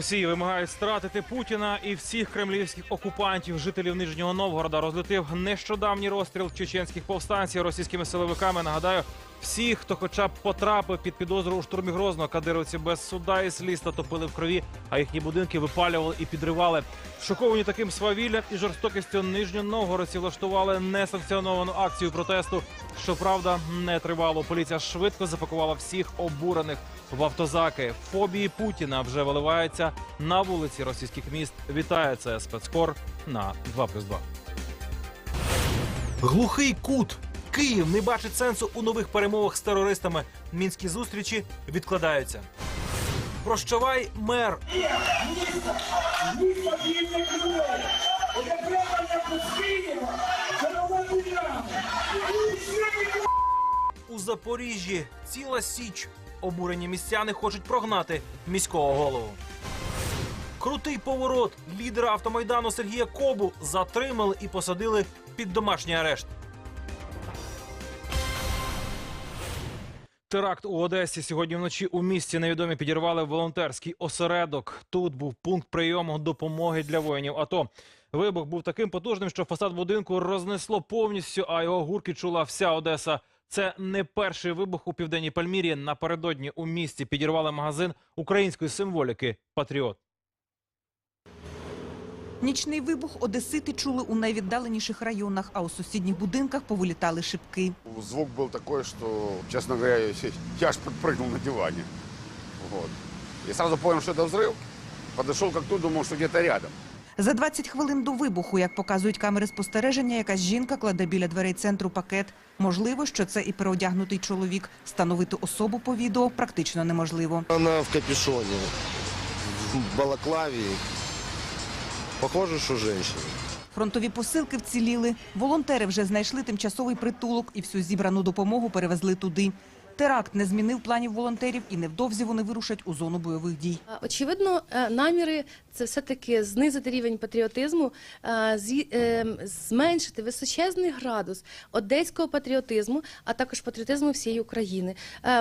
Росії вимагають стратити Путіна і всіх кремлівських окупантів. Жителів Нижнього Новгорода розлютив нещодавній розстріл чеченських повстанців російськими силовиками. Нагадаю, всіх, хто хоча б потрапив під підозру у штурмі Грозного, кадировці без суда і сліз та топили в крові, а їхні будинки випалювали і підривали. Шоковані таким свавіллям і жорстокістю нижньоновгородці влаштували несанкціоновану акцію протесту. Щоправда, не тривало. Поліція швидко запакувала всіх обурених в автозаки. Фобії Путіна вже виливаються на вулиці російських міст. Вітає це спецкор на 2+,2. Глухий кут. Київ не бачить сенсу у нових перемовах з терористами. Мінські зустрічі відкладаються. Прощавай, мер. У Запоріжжі ціла січ. Обурені містяни хочуть прогнати міського голову. Крутий поворот. Лідера автомайдану Сергія Кобу затримали і посадили під домашній арешт. Теракт у Одесі сьогодні вночі у місті невідомі підірвали волонтерський осередок. Тут був пункт прийому допомоги для воїнів. АТО. вибух був таким потужним, що фасад будинку рознесло повністю, а його гурки чула вся Одеса. Це не перший вибух у південній Пальмірі. Напередодні у місті підірвали магазин української символіки Патріот. Нічний вибух одесити чули у найвіддаленіших районах, а у сусідніх будинках повилітали шибки. Звук был такой, что, честно говоря, я я аж подпрыгнул на диване. Вот. И сразу понял, что это взрыв. Подошел к окну, думал, что где-то рядом. За 20 хвилин до вибуху, як показують камери спостереження, якась жінка кладе біля дверей центру пакет. Можливо, що це і переодягнутий чоловік. Встановити особу по відео практично неможливо. Она в капюшоне, в балаклаве. Похоже, що женщина. Фронтові посилки вціліли. Волонтери вже знайшли тимчасовий притулок і всю зібрану допомогу перевезли туди. Теракт не змінив планів волонтерів, і невдовзі вони вирушать у зону бойових дій. Е, Очевидно, е, наміри це все-таки знизити рівень патріотизму, е, зменшити височезний градус одеського патріотизму, а також патріотизму всієї України.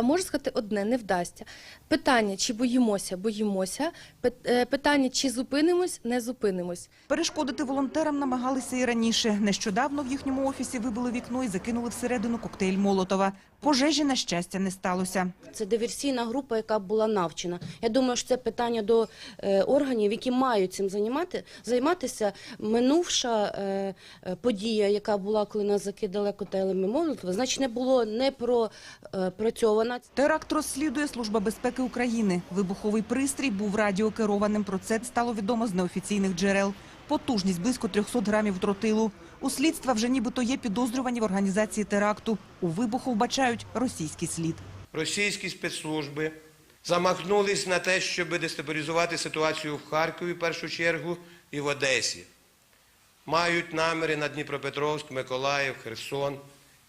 Можу сказати одне, не вдасться. Питання, чи боїмося, боїмося. Пит- Питання, чи зупинимось, не зупинимось. Перешкодити волонтерам намагалися і раніше. Нещодавно в їхньому офісі вибили вікно і закинули всередину коктейль Молотова. Пожежі, на щастя, не сталося. Це диверсійна група, яка була навчена. Я думаю, що це питання до е, органів, які мають цим займати, займатися. Минувша е, е, подія, яка була, коли нас закидали котелами Молотова, значить не було не пропрацьована. Теракт розслідує Служба безпеки України. Вибуховий пристрій був радіокерованим. Про це стало відомо з неофіційних джерел. Потужність близько 300 грамів тротилу. У слідства вже нібито є підозрювані в організації теракту. У вибуху вбачають російський слід. російські спецслужби замахнулись на те, щоб дестабілізувати ситуацію в Харкові в першу чергу і в Одесі. Мають наміри на Дніпропетровськ, Миколаїв, Херсон,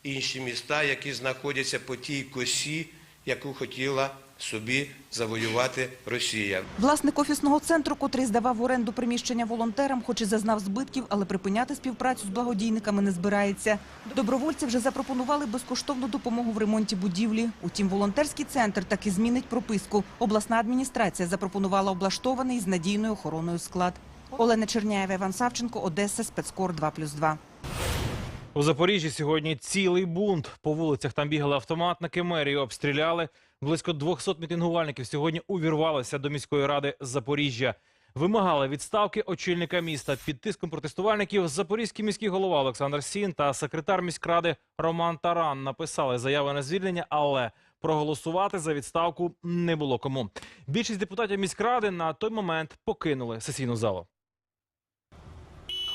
інші міста, які знаходяться по тій косі, яку хотіла собі завоювати Росія. Власник офісного центру, котрий здавав в оренду приміщення волонтерам, хоч і зазнав збитків, але припиняти співпрацю з благодійниками не збирається. Добровольці вже запропонували безкоштовну допомогу в ремонті будівлі. Утім, волонтерський центр таки змінить прописку. Обласна адміністрація запропонувала облаштований з надійною охороною склад. Олена Черняєва, Іван Савченко, Одеса, спецкор 2+,2. У Запоріжжі сьогодні цілий бунт. По вулицях там бігали автоматники, мерію обстріляли. Близько 200 мітингувальників сьогодні увірвалися до міської ради Запоріжжя. Вимагали відставки очільника міста. Під тиском протестувальників запорізький міський голова Олександр Сін та секретар міськради Роман Таран написали заяви на звільнення, але проголосувати за відставку не було кому. Більшість депутатів міськради на той момент покинули сесійну залу.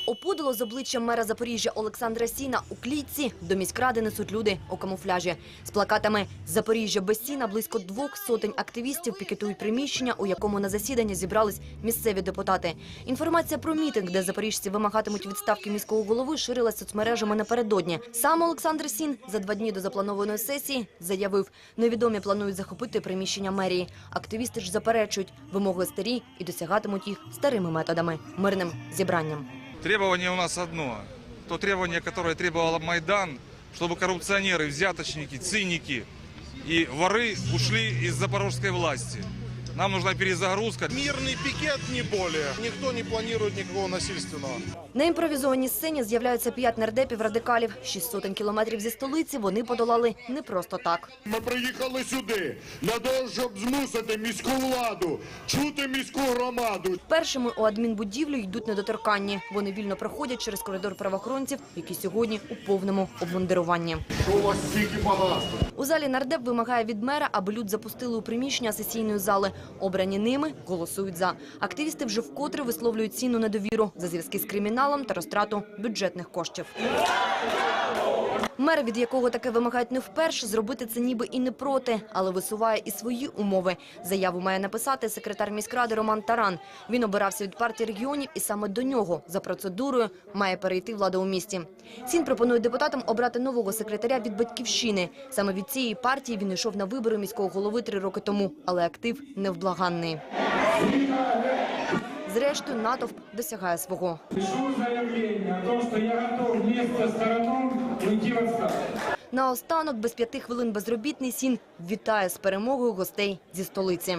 Опудало з обличчям мера Запоріжжя Олександра Сіна у клітці до міськради несуть люди у камуфляжі. З плакатами «Запоріжжя без сіна» близько двох сотень активістів пікетують приміщення, у якому на засідання зібрались місцеві депутати. Інформація про мітинг, де запоріжці вимагатимуть відставки міського голови, ширилась соцмережами напередодні. Сам Олександр Сін за два дні до запланованої сесії заявив, невідомі планують захопити приміщення мерії. Активісти ж заперечують, вимоги старі і досягатимуть їх старими методами – мирним зібранням. Требование у нас одно. То требование, которое требовал Майдан, чтобы коррупционеры, взяточники, циники И воры ушли из запорожской власти. Нам нужна перезагрузка. Мирный пикет, не более. Никто не планирует никакого насильственного. На імпровізованій сцені з'являються п'ять нардепів радикалів. Шість сотень кілометрів зі столиці вони подолали не просто так. Ми приїхали сюди для того, щоб змусити міську владу чути міську громаду. Першими у адмінбудівлю йдуть недоторканні. Вони вільно проходять через коридор правоохоронців, які сьогодні у повному обмундируванні. Що у вас стільки багатства? У залі нардеп вимагає від мера, аби люд запустили у приміщення сесійної зали. Обрані ними голосують за. Активісти вже вкотре висловлюють ціну недовіру за зв'язки з криміналом та розтрату бюджетних коштів. Мер, від якого таке вимагають не вперше, зробити це ніби і не проти, але висуває і свої умови. Заяву має написати секретар міськради Роман Таран. Він обирався від партії регіонів і саме до нього за процедурою має перейти влада у місті. Сін пропонує депутатам обрати нового секретаря від батьківщини. Саме від цієї партії він йшов на вибори міського голови три роки тому, але актив невблаганний. Зрештою, натовп досягає свого. Пишу заявлення о том, что я готов вместе с уйти в. Наостанок, без п'яти хвилин безробітний Сін вітає з перемогою гостей зі столиці.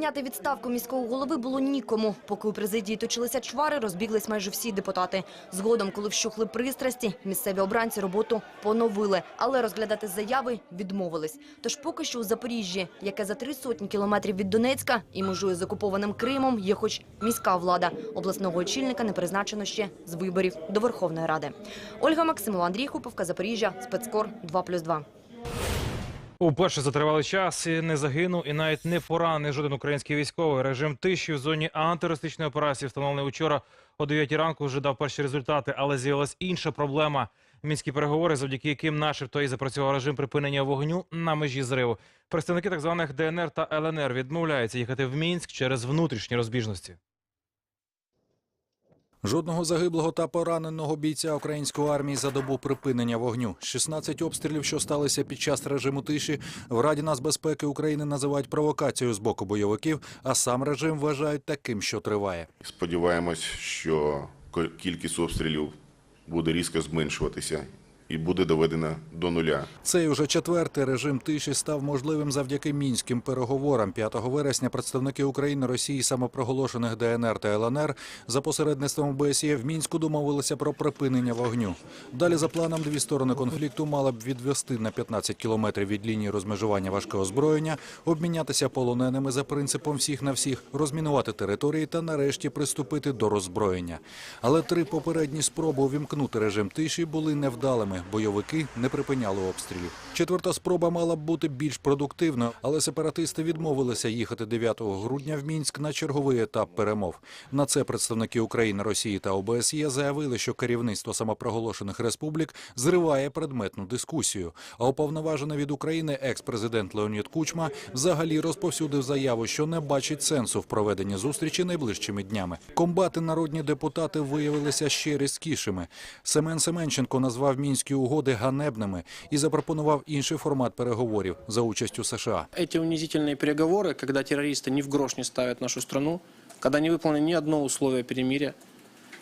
Прийняти відставку міського голови було нікому. Поки у президії точилися чвари, розбіглись майже всі депутати. Згодом, коли вщухли пристрасті, місцеві обранці роботу поновили, але розглядати заяви відмовились. Тож поки що у Запоріжжі, яке за три сотні кілометрів від Донецька і межує з окупованим Кримом, є хоч міська влада. Обласного очільника не призначено ще з виборів до Верховної Ради. Ольга Максимова, Андрій Хуповка, Запоріжжя, спецкор 2+,2. Уперше за тривалий час не загинув і навіть не поранений жоден український військовий. Режим тиші в зоні антитерористичної операції, встановлений учора о 9 ранку, вже дав перші результати, але з'явилась інша проблема. Мінські переговори, завдяки яким начебто і запрацював режим припинення вогню на межі зриву. Представники так званих ДНР та ЛНР відмовляються їхати в Мінськ через внутрішні розбіжності. Жодного загиблого та пораненого бійця української армії за добу припинення вогню. 16 обстрілів, що сталися під час режиму тиші, в Раді нацбезпеки України називають провокацією з боку бойовиків, а сам режим вважають таким, що триває. Сподіваємось, що кількість обстрілів буде різко зменшуватися і буде доведена до нуля. Цей уже четвертий режим тиші став можливим завдяки мінським переговорам. 5 вересня представники України, Росії, самопроголошених ДНР та ЛНР за посередництвом ОБСЄ в мінську домовилися про припинення вогню. Далі за планом дві сторони конфлікту мали б відвести на 15 кілометрів від лінії розмежування важке озброєння, обмінятися полоненими за принципом всіх на всіх, розмінувати території та нарешті приступити до роззброєння. Але три попередні спроби увімкнути режим тиші були невдалими. Бойовики не припиняли обстрілів. Четверта спроба мала б бути більш продуктивною, але сепаратисти відмовилися їхати 9 грудня в Мінськ на черговий етап перемов. На це представники України, Росії та ОБСЄ заявили, що керівництво самопроголошених республік зриває предметну дискусію. А уповноважений від України екс-президент Леонід Кучма взагалі розповсюдив заяву, що не бачить сенсу в проведенні зустрічі найближчими днями. Комбати народні депутати виявилися ще різкішими. Семен Семенченко назвав мінські угоди ганебними і запропонував інший формат переговорів за участю США. Эти унизительные переговоры, когда террористы ни в грош не ставят нашу страну, когда не выполнено ни одно условие перемирия,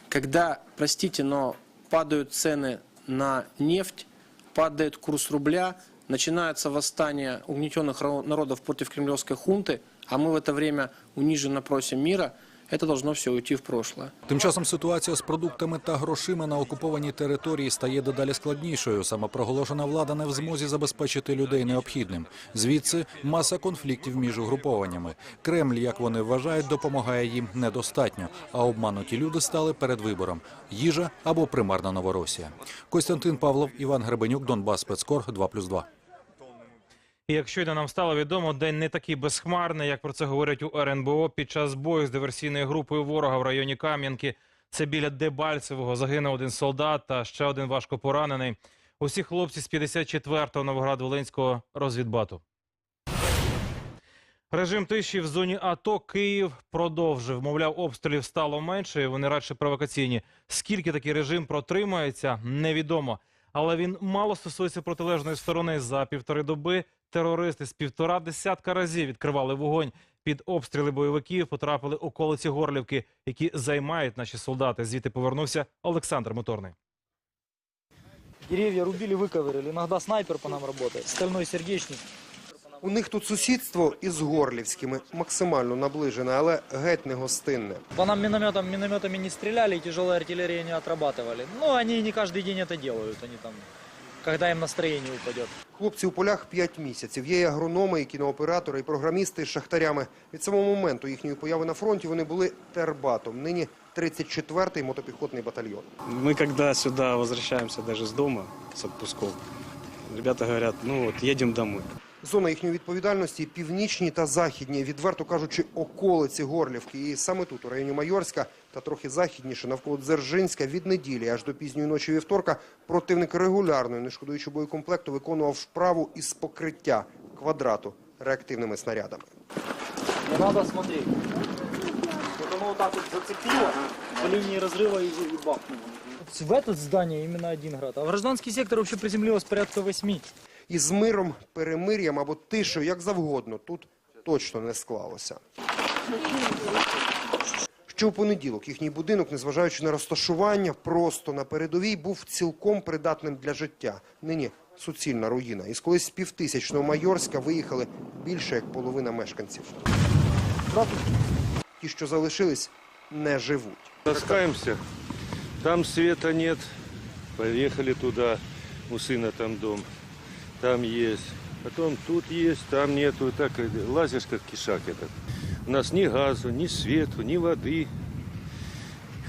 когда, простите, но падают цены на нефть, падает курс рубля, начинается восстание угнетенных ро- народов против кремлевской хунты, а мы в это время униженно просим мира, это должно все уйти в прошлое. Тим часом ситуація з продуктами та грошима на окупованій території стає дедалі складнішою. Самопроголошена влада не в змозі забезпечити людей необхідним. Звідси маса конфліктів між угрупованнями. Кремль, як вони вважають, допомагає їм недостатньо. А обмануті люди стали перед вибором: їжа або примарна Новоросія. Костянтин Павлов, Іван Гребенюк, Донбас, спецкор 2+,2. І як щойно нам стало відомо, день не такий безхмарний, як про це говорять у РНБО. Під час бою з диверсійною групою ворога в районі Кам'янки. Це біля Дебальцевого загинув один солдат та ще один важко поранений. Усі хлопці з 54-го Новоград-Волинського розвідбату. Режим тиші в зоні АТО Київ продовжив. Мовляв, обстрілів стало менше. Вони радше провокаційні. Скільки такий режим протримається, невідомо. Але він мало стосується протилежної сторони. За півтори доби терористи з півтора десятка разів відкривали вогонь Під обстріли бойовиків потрапили околиці Горлівки, які займають наші солдати. Звідти повернувся Олександр Моторний. Деревья рубили, выковырили. Иногда снайпер по нам работает. Стальной сердечник. У них тут сусідство із Горлівськими максимально наближене, але геть не гостинне. По нам минометом, минометами не стреляли, и тяжелой артиллерии не отрабатывали. Но они не каждый день это делают. Они там, когда им настроение упадет. Хлопці у полях 5 місяців. Є і агрономи, і кінооператори, і програмісти з шахтарями. Від самого моменту їхньої появи на фронті вони були тербатом. Нині 34-й мотопіхотний батальйон. Мы когда сюда возвращаемся даже с дома, с отпусков, ребята говорят, ну вот едем домой. Зона їхньої відповідальності північні та західні, відверто кажучи, околиці Горлівки. І саме тут, у районі Майорська, та трохи західніше, навколо Дзержинська, від неділі аж до пізньої ночі вівторка, противник регулярно, не шкодуючи боєкомплекту, виконував вправу із покриття квадрату реактивними снарядами. Не надо смотреть. Вот оно вот так вот зацепило по линии разрыва и, и бахнуло. В этот здание именно один град. А в гражданский сектор вообще приземлилось порядка восьми. І з миром, перемир'ям або тишею, як завгодно, тут точно не склалося. Ще у понеділок їхній будинок, незважаючи на розташування, просто на передовій був цілком придатним для життя. Нині суцільна руїна. Із колись півтисячного Майорська виїхали більше як половина мешканців. Ті, що залишились, не живуть. Таскаемся. Там света нет. Поехали туда. У сына там дом Там есть. Потом тут есть, там нету. Так и лазишь, как кишак этот. У нас ни газу, ни свету, ни воды.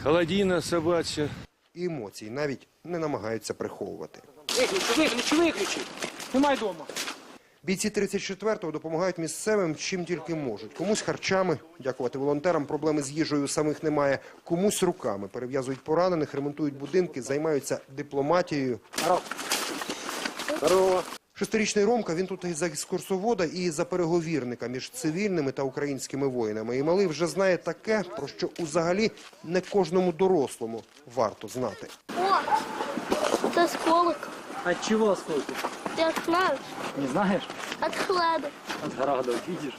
Холодина собачья. І емоцій навіть не намагаються приховувати. Выключи, выключи, выключи. Снимай дома. Бійці 34-го допомагають місцевим чим тільки можуть. Комусь харчами, дякувати волонтерам, проблеми з їжею у самих немає. Комусь руками перев'язують поранених, ремонтують будинки, займаються дипломатією. Здорово. Шестирічний Ромка, він тут і за екскурсовода, і за переговірника між цивільними та українськими воїнами. І малий вже знає таке, про що взагалі не кожному дорослому варто знати. О, это осколок. От чего осколки? Ты знаешь? Не знаешь? От хлада. От градов, видишь?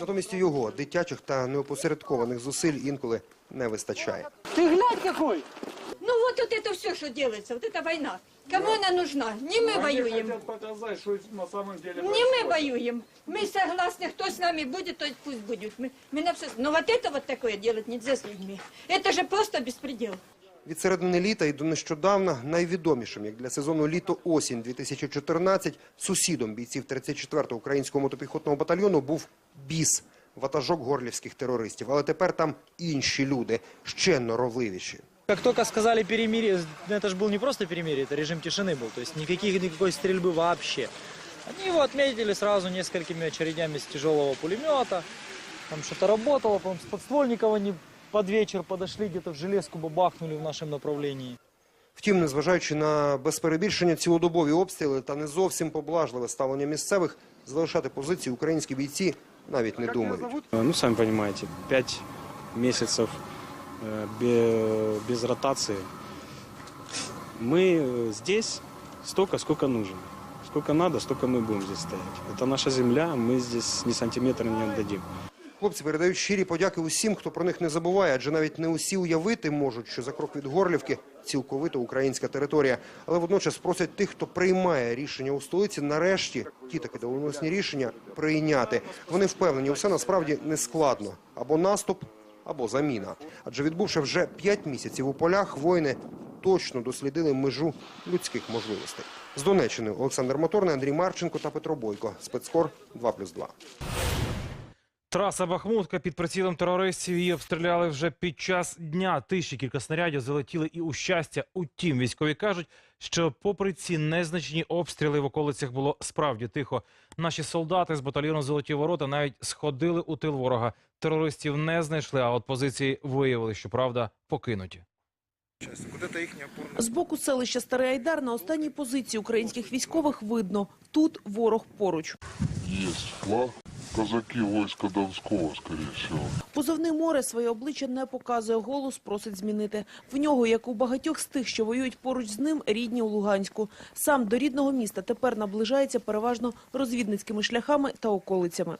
Натомість його дитячих та неопосередкованих зусиль інколи не вистачає. Ты глянь какой! Ну вот, вот это все, что делается, вот эта война. Кому она нужна? Не мы воюем. показать, что на самом деле Не мы воюем. Мы согласны, кто с нами будет, тот пусть будет. Мы, мы на все... Но вот это вот такое делать нельзя с людьми. Это же просто беспредел. Від середини літа і до нещодавна найвідомішим, як для сезону літо-осінь 2014, сусідом бійців 34-го українського мотопіхотного батальйону був біс, ватажок горлівських терористів. Але тепер там інші люди, ще норовливіші. Как только сказали перемирие, это же был не просто перемирие, это режим тишины был, то есть никаких, никакой стрельбы вообще. Они его отметили сразу несколькими очередями с тяжелого пулемета, там что-то работало, потом с подствольников они под вечер подошли, где-то в железку бабахнули в нашем направлении. Втім, незважаючи на безперебільшення цілодобові обстріли та не зовсім поблажливе ставлення місцевих, залишати позиції українські бійці навіть не думають. Ну, сами понимаете, пять месяцев э, бе- без ротации. Мы э, здесь столько, сколько нужно. Сколько надо, столько мы будем здесь стоять. Это наша земля, мы здесь ни сантиметра не отдадим. Хлопці передають щирі подяки усім, хто про них не забуває, адже навіть не усі уявити можуть, що за крок від Горлівки цілковито українська територія. Але водночас просять тих, хто приймає рішення у столиці, нарешті ті таки доленосні рішення прийняти. Вони впевнені, все насправді не складно або наступ, або заміна. Адже відбувши вже п'ять місяців у полях, воїни точно дослідили межу людських можливостей. З Донеччини Олександр Моторний, Андрій Марченко та Петро Бойко. Спецкор 2+,2. Траса Бахмутка під прицілом терористів її обстріляли вже під час дня. Тиші кілька снарядів залетіли і у щастя. Утім, військові кажуть, що попри ці незначні обстріли в околицях було справді тихо. Наші солдати з батальйону Золоті ворота навіть сходили у тил ворога. Терористів не знайшли, а от позиції виявили, що правда покинуті. З боку селища Старий Айдар на останній позиції українських військових видно. Тут ворог поруч. Есть флаг. Казаки войска Донского, скорее всего. Позовний море своє обличчя не показує, голос просить змінити. В нього, як у багатьох з тих, що воюють поруч з ним, рідні у Луганську. Сам до рідного міста тепер наближається переважно розвідницькими шляхами та околицями.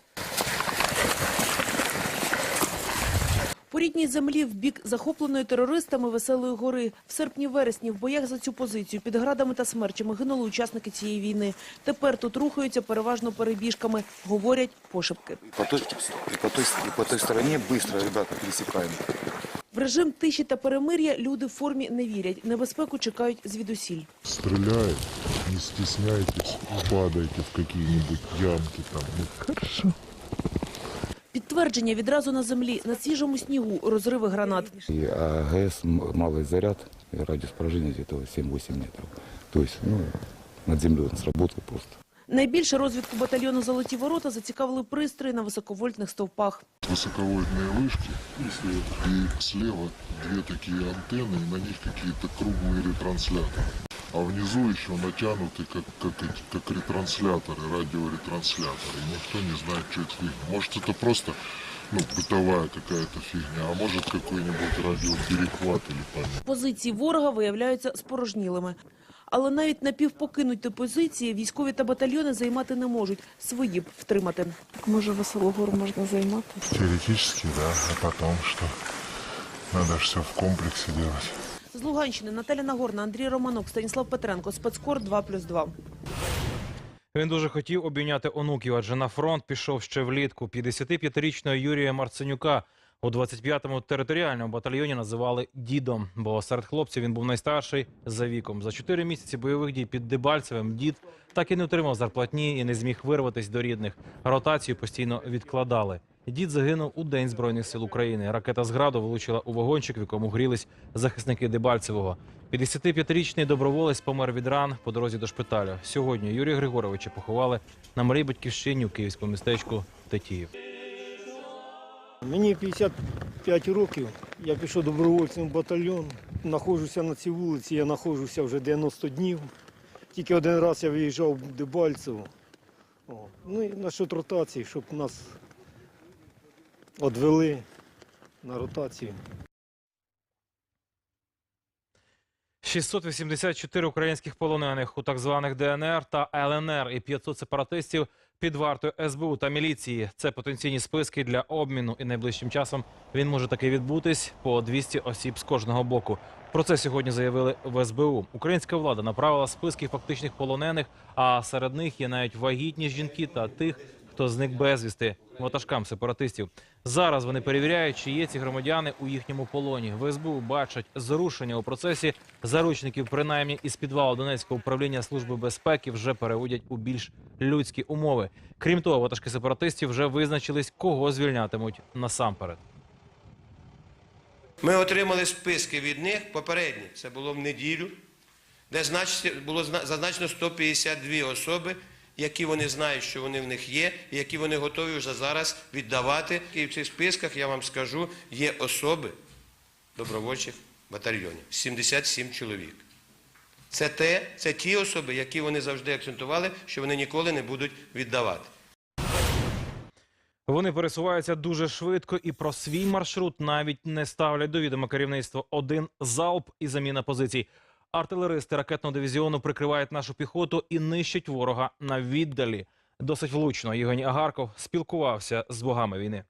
По рідній землі в бік захопленої терористами Веселої гори. В серпні-вересні в боях за цю позицію під градами та смерчами гинули учасники цієї війни. Тепер тут рухаються переважно перебіжками, говорять пошепки. По той, по той, по той стороне быстро, ребята, пересекаем. В режим тиші та перемир'я люди в формі не вірять. Небезпеку чекають звідусіль. Стреляет, не стесняйтесь, падайте в какие-нибудь ямки там. Ну, хорошо. Підтвердження відразу на землі, на свіжому снігу, розриви гранат. И АГС м- малый заряд, и радиус поражения где-то 7-8 метров. То есть, ну, над землей он сработал просто. Найбільше розвідку батальйону «Золоті ворота» зацікавили пристрої на високовольтних стовпах. Высоковольтные вышки, и слева две такие антенны, и на них какие-то круглые ретрансляторы. А внизу еще натянуты как, как, эти- как ретрансляторы, радиоретрансляторы. И никто не знает, что это фигня. Может, это просто ну, бытовая какая-то фигня, а может, какой-нибудь радиоперехват или память. Позиції ворога виявляються спорожнілими. Але навіть напівпокинуті позиції військові та батальйони займати не можуть. Свої б втримати. Може, Веселогору можна займати? Теоретически, да, а потом что? Надо все в комплексе делать. З Луганщини Наталя Нагорна, Андрій Романок, Станіслав Петренко. Спецкор 2+,2. Він дуже хотів обійняти онуків, адже на фронт пішов ще влітку. 55-річного Юрія Марценюка у 25-му територіальному батальйоні називали дідом, бо серед хлопців він був найстарший за віком. За чотири місяці бойових дій під Дебальцевим дід так і не отримав зарплатні і не зміг вирватись до рідних. Ротацію постійно відкладали. Дід загинув у День Збройних сил України. Ракета з граду влучила у вагончик, в якому грілись захисники Дебальцевого. 55-річний доброволець помер від ран по дорозі до шпиталю. Сьогодні Юрія Григоровича поховали на Марії Батьківщині у київському містечку Тетіїв. Мені 55 років, я пішов добровольцем в батальйон. Находжуся на цій вулиці, я знаходжуся вже 90 днів. Тільки один раз я виїжджав в Дебальцево. О, ну і насчет ротації, щоб нас відвели на ротацію. 684 українських полонених у так званих ДНР та ЛНР і 500 сепаратистів під вартою СБУ та міліції. Це потенційні списки для обміну, і найближчим часом він може таки відбутись по 200 осіб з кожного боку. Про це сьогодні заявили в СБУ. Українська влада направила списки фактичних полонених, а серед них є навіть вагітні жінки та тих, хто зник безвісти ватажкам сепаратистів. Зараз вони перевіряють, чи є ці громадяни у їхньому полоні. В СБУ бачать зрушення у процесі. Заручників, принаймні із підвалу Донецького управління служби безпеки, вже переводять у більш людські умови. Крім того, ватажки сепаратистів вже визначились, кого звільнятимуть насамперед. Ми отримали списки від них попередні, це було в неділю, де було зна- зазначено 152 особи, які вони знають, що вони в них є, і які вони готові вже зараз віддавати. І в цих списках, я вам скажу, є особи добровольчих батальйонів. 77 чоловік. Це, те, це ті особи, які вони завжди акцентували, що вони ніколи не будуть віддавати. Вони пересуваються дуже швидко і про свій маршрут навіть не ставлять до відома керівництво. Один залп і заміна позицій. Артилеристи ракетного дивізіону прикривають нашу піхоту і нищать ворога на віддалі. Досить влучно Євгеній Агарков спілкувався з богами війни.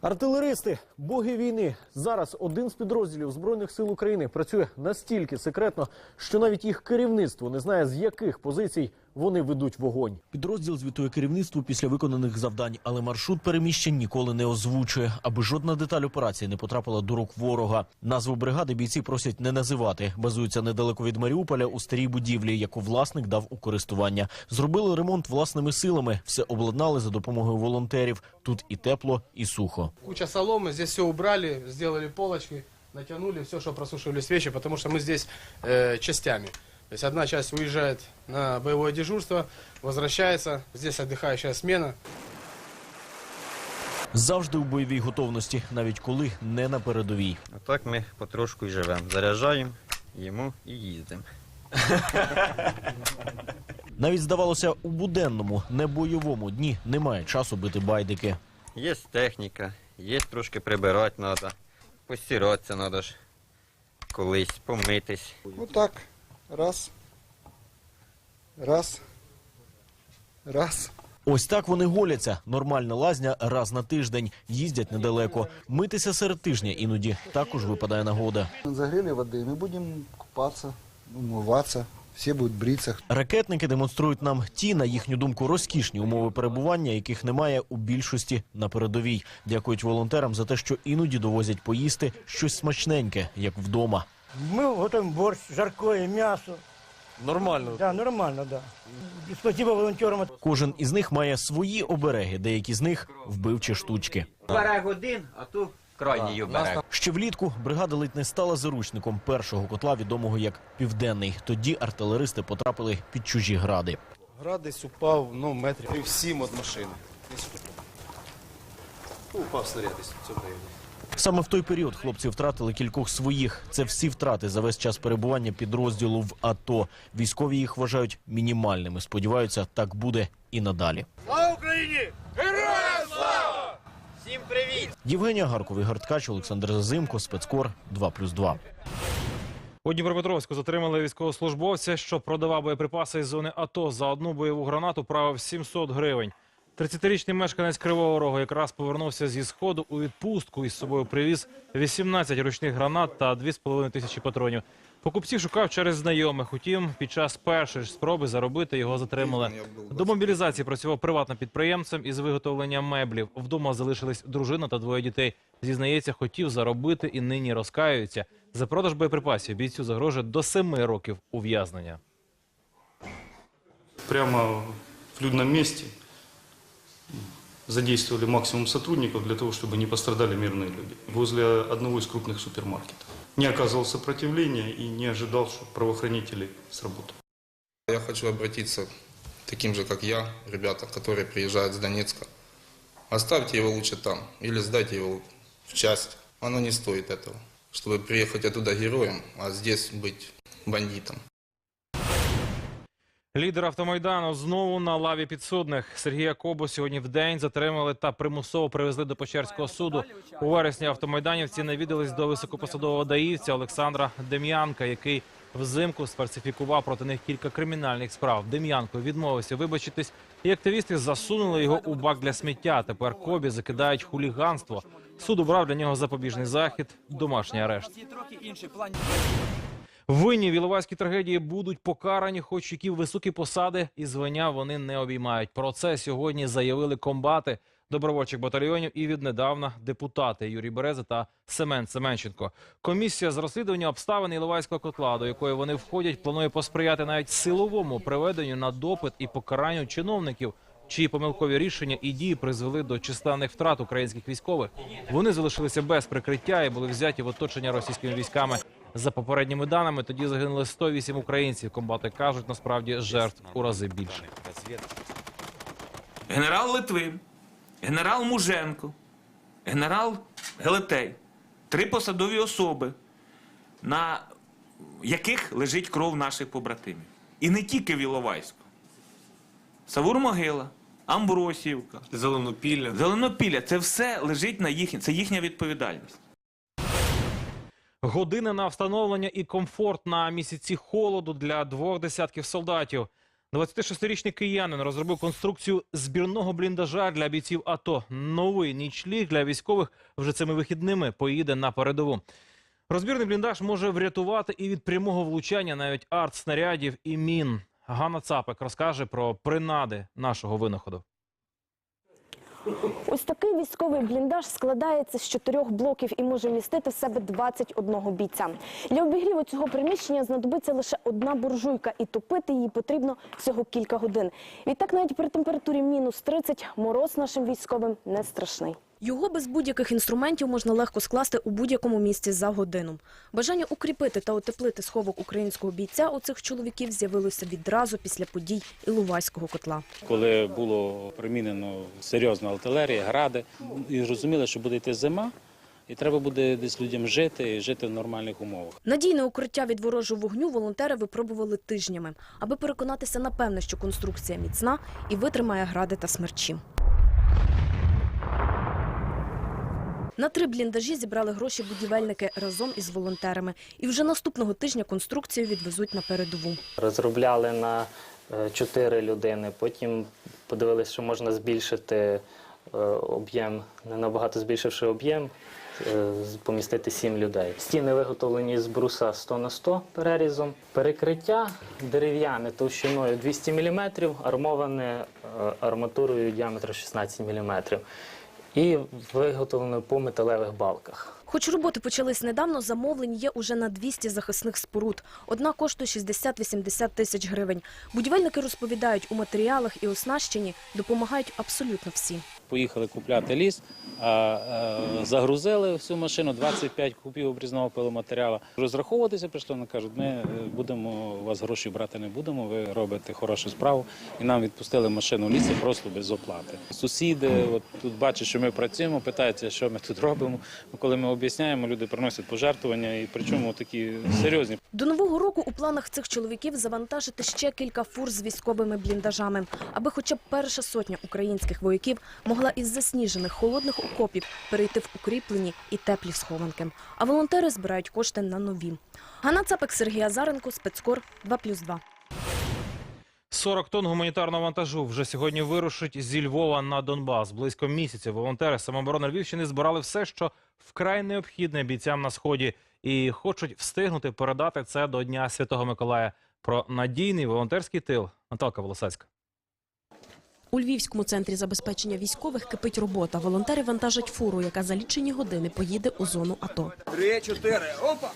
Артилеристи, боги війни. Зараз один з підрозділів збройних сил України працює настільки секретно, що навіть їх керівництво не знає з яких позицій вони ведуть вогонь. Підрозділ звітує керівництву після виконаних завдань, але маршрут переміщень ніколи не озвучує, аби жодна деталь операції не потрапила до рук ворога. Назву бригади бійці просять не називати. Базуються недалеко від Маріуполя у старій будівлі, яку власник дав у користування. Зробили ремонт власними силами, все обладнали за допомогою волонтерів. Тут і тепло, і сухо. Куча соломы, здесь все убрали, сделали полочки, натянули все, что просушивались вещи, потому что мы здесь э, частями. То есть одна часть уезжает на боевое дежурство, возвращается, здесь отдыхающая смена. Завжди у бойовій готовності, навіть коли не на передовій. Так ми потрошку і живемо. Заряджаємо, їмо і їздимо. Навіть здавалося, у буденному, не бойовому дні немає часу бити байдики. Є техніка, є трошки прибирати треба, постиратися треба ж колись, помитись. Так. Раз. Раз. Раз. Ось так вони голяться. Нормальна лазня раз на тиждень. Їздять недалеко. Митися серед тижня іноді також випадає нагода. Загрели воды, мы будем купаться, умываться, все будут бриться. Ракетники демонструють нам ті, на їхню думку, розкішні умови перебування, яких немає у більшості на передовій. Дякують волонтерам за те, що іноді довозять поїсти щось смачненьке, як вдома. Мы готовим борщ, жаркое, мясо. Нормально. Да, нормально, да. Спасибо волонтерам. Кожен із них має свої обереги, деякі з них вбивчі штучки. Берег один, а ту крайній берег. Ще влітку бригада ледь не стала заручником першого котла, відомого як Південний. Тоді артилеристи потрапили під чужі гради. Град десь упав, ну, метрів сім від машини. Тут. Ну, упав снаряд десь в цьому районі. Саме в той період хлопці втратили кількох своїх. Це всі втрати за весь час перебування підрозділу в АТО. Військові їх вважають мінімальними. Сподіваються, так буде і надалі. Слава Україні! Героям слава! Всім привіт! Євгенія Гарков, Ігор Ткач, Олександр Зазимко, спецкор 2+,2. У Дніпропетровську затримали військовослужбовця, що продавав боєприпаси із зони АТО. За одну бойову гранату правив 700 гривень. 30-річний мешканець Кривого Рогу якраз повернувся зі сходу у відпустку і з собою привіз 18 ручних гранат та 2,5 тисячі патронів. Покупців шукав через знайомих. Утім, під час першої ж спроби заробити його затримали. До мобілізації працював приватним підприємцем із виготовлення меблів. Вдома залишились дружина та двоє дітей. Зізнається, хотів заробити і нині розкаюється. За продаж боєприпасів бійцю загрожує до семи років ув'язнення. прямо в людном месте задействовали максимум сотрудников для того, чтобы не пострадали мирные люди. Возле одного из крупных супермаркетов. Не оказывал сопротивления и не ожидал, что правоохранители сработают. Я хочу обратиться к таким же, как я, ребята, которые приезжают с Донецка. Оставьте его лучше там или сдайте его в часть. Оно не стоит этого, чтобы приехать оттуда героем, а здесь быть бандитом. Лідер автомайдану знову на лаві підсудних. Сергія Кобу сьогодні в день затримали та примусово привезли до Печерського суду. У вересні автомайданівці навідались до високопосадового даївця Олександра Дем'янка, який взимку сфальсифікував проти них кілька кримінальних справ. Дем'янко відмовився вибачитись, і активісти засунули його у бак для сміття. Тепер Кобі закидають хуліганство. Суд обрав для нього запобіжний захід, домашній арешт. Винні в Іловайській трагедії будуть покарані, хоч які високі посади і звання вони не обіймають. Про це сьогодні заявили комбати добровольчих батальйонів і віднедавна депутати Юрій Береза та Семен Семенченко. Комісія з розслідування обставин Іловайського котла, до якої вони входять, планує посприяти навіть силовому приведенню на допит і покаранню чиновників. Чиї помилкові рішення і дії призвели до численних втрат українських військових. Вони залишилися без прикриття і були взяті в оточення російськими військами. За попередніми даними, тоді загинули 108 українців. Комбати кажуть, насправді жертв у рази більше. генерал Литвин, генерал Муженко, генерал Гелетей. Три посадові особи, на яких лежить кров наших побратимів. І не тільки в Іловайську. Савур-Могила, Амбросівка, Зеленопілля. Зеленопілля. Це все лежить на їхній, це їхня відповідальність. Години на встановлення і комфорт на місяці холоду для двох десятків солдатів. 26-річний киянин розробив конструкцію збірного бліндажа для бійців АТО. Новий нічліг для військових вже цими вихідними поїде на передову. Розбірний бліндаж може врятувати і від прямого влучання навіть артснарядів і мін. Ганна Цапик розкаже про принади нашого винаходу. Ось такий військовий бліндаж складається з чотирьох блоків і може містити в себе 21 бійця. Для обігріву цього приміщення знадобиться лише одна буржуйка, і топити її потрібно всього кілька годин. Відтак навіть при температурі мінус 30 мороз нашим військовим не страшний. Його без будь-яких інструментів можна легко скласти у будь-якому місці за годину. Бажання укріпити та утеплити сховок українського бійця у цих чоловіків з'явилося відразу після подій Іловайського котла. коли було примінено серйозна артилерія, гради, і розуміли, що буде йти зима, і треба буде десь людям жити і жити в нормальних умовах. Надійне укриття від ворожого вогню волонтери випробували тижнями, аби переконатися напевне, що конструкція міцна і витримає гради та смерчі. На три бліндажі зібрали гроші будівельники разом із волонтерами. І вже наступного тижня конструкцію відвезуть на передову. Розробляли на е, чотири людини. Потім подивилися, що можна збільшити е, об'єм, не набагато збільшивши об'єм, е, помістити сім людей. Стіни виготовлені з бруса 100 на 100 перерізом. Перекриття дерев'яне товщиною 200 мм, армоване арматурою діаметром 16 мм. І виготовлено по металевих балках. Хоч роботи почались недавно, замовлень є уже на 200 захисних споруд. Одна коштує 60-80 тисяч гривень. Будівельники розповідають, у матеріалах і оснащенні допомагають абсолютно всі. Поїхали купляти ліс, а, е, загрузили всю машину, 25 кубів обрізного пиломатеріалу. Розраховуватися прийшли, вони кажуть, ми е, будемо у вас гроші брати не будемо, ви робите хорошу справу. І нам відпустили машину в лісі просто без оплати. Сусіди от тут бачать, що ми працюємо, питаються, що ми тут робимо. Коли ми об'ясняємо, люди приносять пожертвування, і причому такі серйозні. До нового року у планах цих чоловіків завантажити ще кілька фур з військовими бліндажами, аби хоча б перша сотня українських вояків могла із засніжених холодних окопів перейти в укріплені і теплі схованки. А волонтери збирають кошти на нові. Ганна Цапик, Сергій Азаренко, спецкор 2+,2. 40 тонн гуманітарного вантажу вже сьогодні вирушить зі Львова на Донбас. Близько місяця волонтери самооборони Львівщини збирали все, що вкрай необхідне бійцям на сході, і хочуть встигнути передати це до Дня Святого Миколая. Про надійний волонтерський тил Наталка Волосацька. У Львівському центрі забезпечення військових кипить робота. Волонтери вантажать фуру, яка за лічені години поїде у зону АТО. Три, чотири. Опа!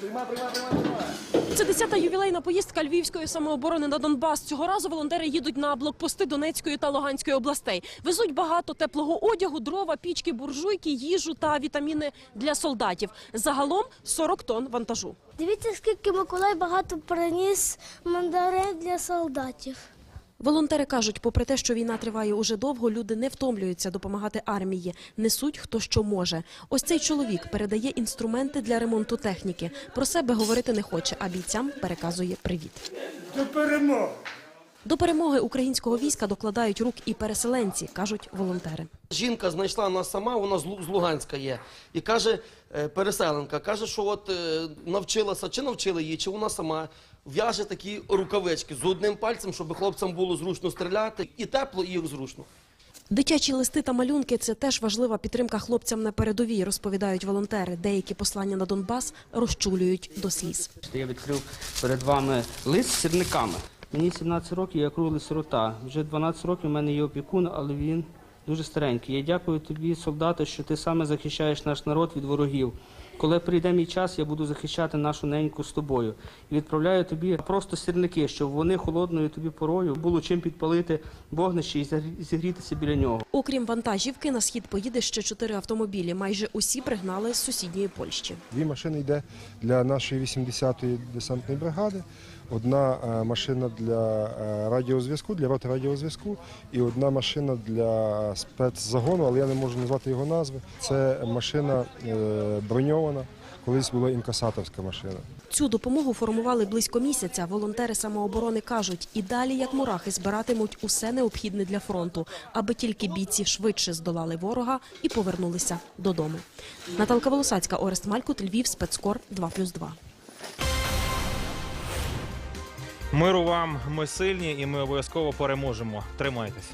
Прийма, прийма, прийма, прийма. Це 10-та ювілейна поїздка львівської самооборони на Донбас. Цього разу волонтери їдуть на блокпости Донецької та Луганської областей. Везуть багато теплого одягу, дрова, пічки, буржуйки, їжу та вітаміни для солдатів. Загалом 40 тонн вантажу. Дивіться, скільки Миколай багато приніс мандарин для солдатів. Волонтери кажуть, попри те, що війна триває уже довго, люди не втомлюються допомагати армії. Несуть хто що може. Ось цей чоловік передає інструменти для ремонту техніки. Про себе говорити не хоче, а бійцям переказує привіт. До перемоги! До перемоги українського війська докладають рук і переселенці, кажуть волонтери. Жінка знайшла нас сама, вона з Лу- з Луганська є. І каже, е, переселенка, каже, що от е, навчилася, чи навчили її, чи вона сама в'яже такі рукавички з одним пальцем, щоб хлопцям було зручно стріляти. І тепло, і зручно. Дитячі листи та малюнки це теж важлива підтримка хлопцям на передовій, розповідають волонтери. Деякі послання на Донбас розчулюють до сліз. Я відкрив перед вами лист з сірниками. Мені 17 років, я круглий сирота. Вже 12 років у мене є опікун, але він дуже старенький. Я дякую тобі, солдати, що ти саме захищаєш наш народ від ворогів. Коли прийде мій час, я буду захищати нашу неньку з тобою. І відправляю тобі просто сірники, щоб вони холодною тобі порою було чим підпалити вогнище і зігрі- зігрітися біля нього. Окрім вантажівки, на схід поїде ще чотири автомобілі. Майже усі пригнали з сусідньої Польщі. Дві машини йде для нашої 80-ї десантної бригади, одна е, машина для е, радіозв'язку, для роти радіозв'язку, і одна машина для спецзагону, але я не можу назвати його назви. Це машина е, броньована, колись була інкасаторська машина. Цю допомогу формували близько місяця. Волонтери самооборони кажуть, і далі, як мурахи, збиратимуть усе необхідне для фронту, аби тільки бійці швидше здолали ворога і повернулися додому. Наталка Волосацька, Орест Малькут, Львів, спецкор 2+,2. Миру вам, ми сильні, і ми обов'язково переможемо. Тримайтесь.